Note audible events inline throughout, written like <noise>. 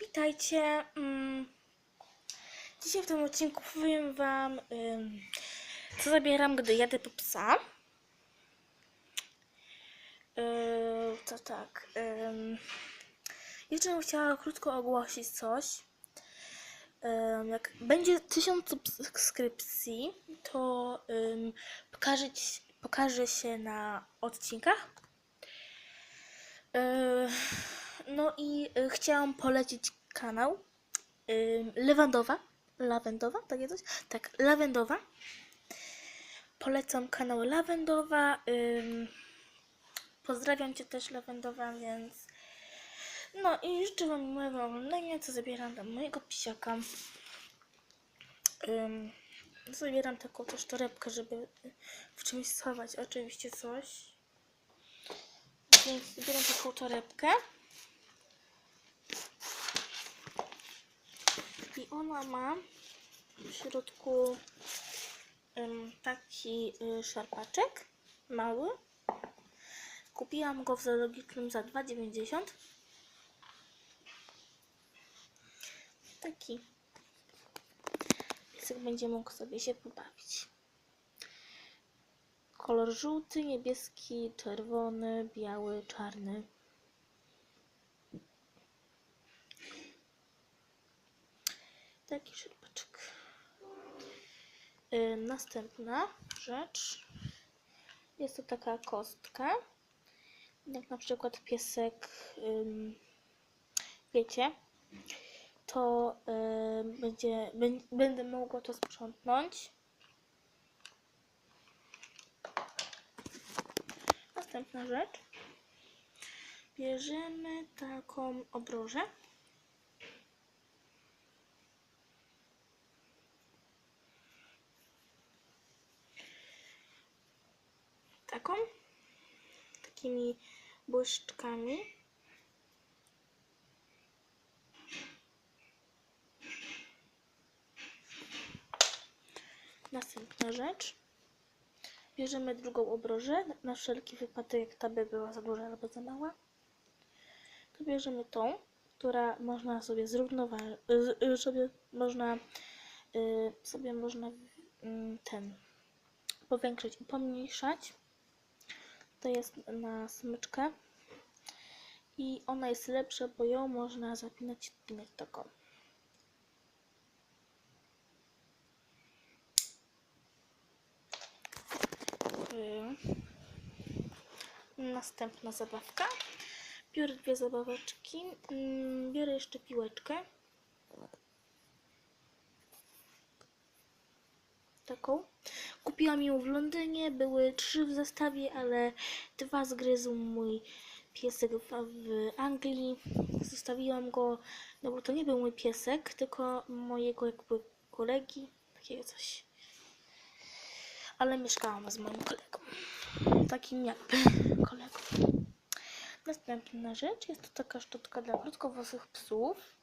Witajcie. Mm, Dzisiaj w tym odcinku powiem Wam, co zabieram, gdy jadę po psa. Yy, to tak. Jeszcze bym chciała krótko ogłosić coś. Jak będzie tysiąc subskrypcji, to pokaże, się na odcinkach. No i y, chciałam polecić kanał ym, Lewandowa. Lawendowa, takie coś? Tak, Lawendowa. Polecam kanał Lawendowa. ym, Pozdrawiam Cię też Lawendowa, więc no i życzę Wam miłego oglądania, co zabieram do mojego pisiaka. Ym, zabieram taką też torebkę, żeby w czymś schować oczywiście coś. Więc zabieram taką torebkę. Ona ma w środku taki y, szarpaczek mały. Kupiłam go w zoologicznym za 2,90. Taki piesek będzie mógł sobie się pobawić. Kolor żółty, niebieski, czerwony, biały, czarny. Taki szarpaczek. Y, następna rzecz. Jest to taka kostka. Jak na przykład piesek, wiecie, to będzie, bę- będę mogła to sprzątnąć. Następna rzecz. Bierzemy taką obrożę. Takimi błyszczkami. Następna rzecz. Bierzemy drugą obrożę, na wszelki wypadek, ta by była za duża albo za mała. To bierzemy tą, która można sobie zrównoważyć, sobie można, y, sobie można mm, ten powiększyć i pomniejszać. To jest na smyczkę i ona jest lepsza, bo ją można zapinać taką. Ym. Następna zabawka. Biorę dwie zabaweczki. Ym, Biorę jeszcze piłeczkę. Taką. Kupiłam ją w Londynie. Były trzy w zestawie, ale dwa zgryzł mój piesek w, Anglii. Zostawiłam go, no bo to nie był mój piesek, tylko mojego jakby kolegi. Takiego coś ale mieszkałam z moim kolegą. Takim jakby <laughs> kolegą. Następna rzecz jest to taka szczotka dla krótkowłosych psów.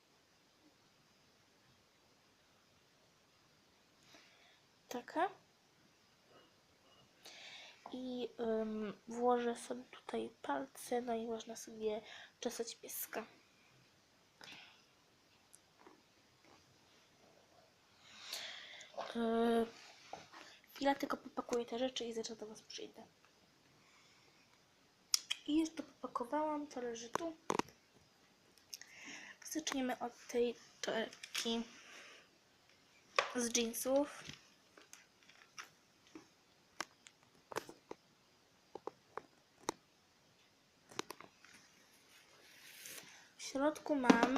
I włożę sobie tutaj palce, no i można sobie czesać pieska. Yy, tylko popakuję te rzeczy i zaraz do Was przyjdę. I już to popakowałam, to leży tu. Zaczniemy od tej torebki z jeansów. Środku mam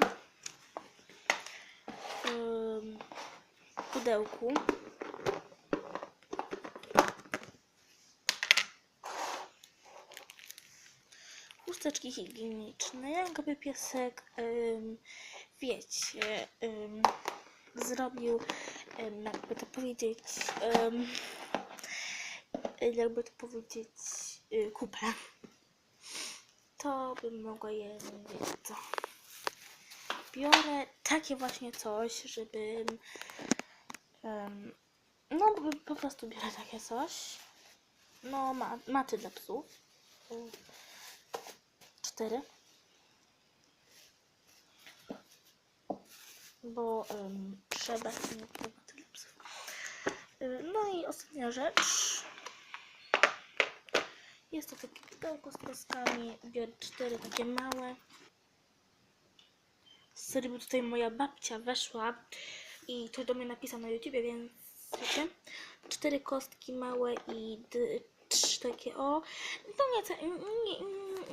w pudełku. Chusteczki higieniczne, jakby piesek, ym, wiecie, ym, zrobił, ym, jakby to powiedzieć, ym, jakby to powiedzieć, y, kupę, to bym mogła je, wiecie biorę takie właśnie coś, żeby, ym, no po- prostu biorę takie coś, no ma, maty dla psów, cztery. bo ym, trzeba próbować tyle psów. No i ostatnia rzecz. Jest to takie pudełko z kostkami. Biorę cztery takie małe. Z serii, tutaj moja babcia weszła i ktoś do mnie napisał na YouTubie, więc wiecie. Cztery kostki małe i trzy takie o. To nie, co- nie,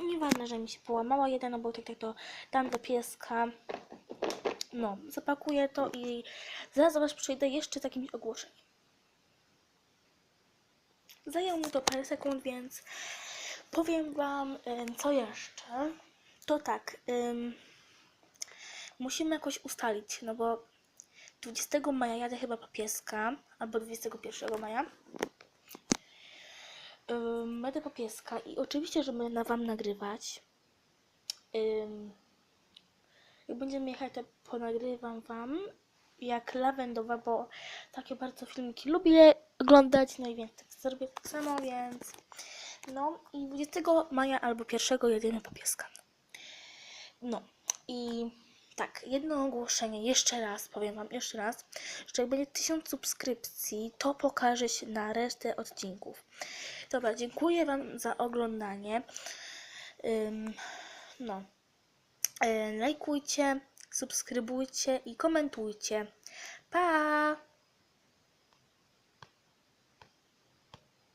nie, nieważne, że mi się połamała jeden, no bo tak, tak to dam do pieska. No, zapakuję to i zaraz Was przyjdę jeszcze z jakimś ogłoszeniem. Zajęło mi to parę sekund, więc powiem Wam, co jeszcze. To tak, em, musimy jakoś ustalić, no bo 20 maja jadę chyba po pieska, albo 21 maja. Ym, będę po pieska i oczywiście, że będę na Wam nagrywać. Ym, jak będziemy jechać, to ponagrywam Wam jak lawendowa, bo takie bardzo filmiki lubię oglądać, no i więc tak zrobię tak samo, więc no i 20 maja albo 1 jedziemy po pieska. No i tak, jedno ogłoszenie, jeszcze raz powiem Wam, jeszcze raz, że jak będzie 1000 subskrypcji, to pokaże się na resztę odcinków. Dobra, dziękuję Wam za oglądanie. Ym, no. E, lajkujcie, subskrybujcie i komentujcie. Pa!